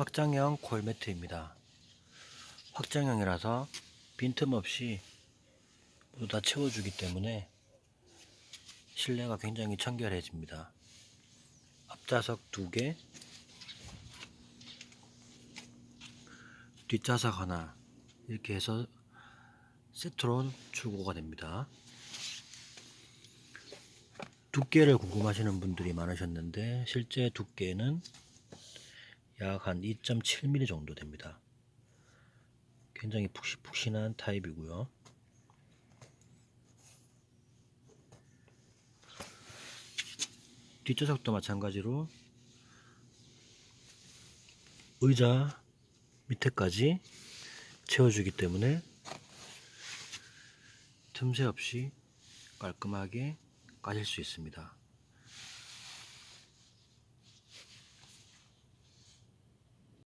확장형 콜매트입니다. 확장형이라서 빈틈없이 모두 다 채워주기 때문에 실내가 굉장히 청결해집니다. 앞좌석 두 개, 뒷좌석 하나 이렇게 해서 세트로 출고가 됩니다. 두께를 궁금하시는 분들이 많으셨는데 실제 두께는 약 한 2.7mm 정도 됩니다. 굉장히 푹신푹신한 타입이고요. 뒷좌석도 마찬가지로 의자 밑에까지 채워주기 때문에 틈새 없이 깔끔하게 까실 수 있습니다.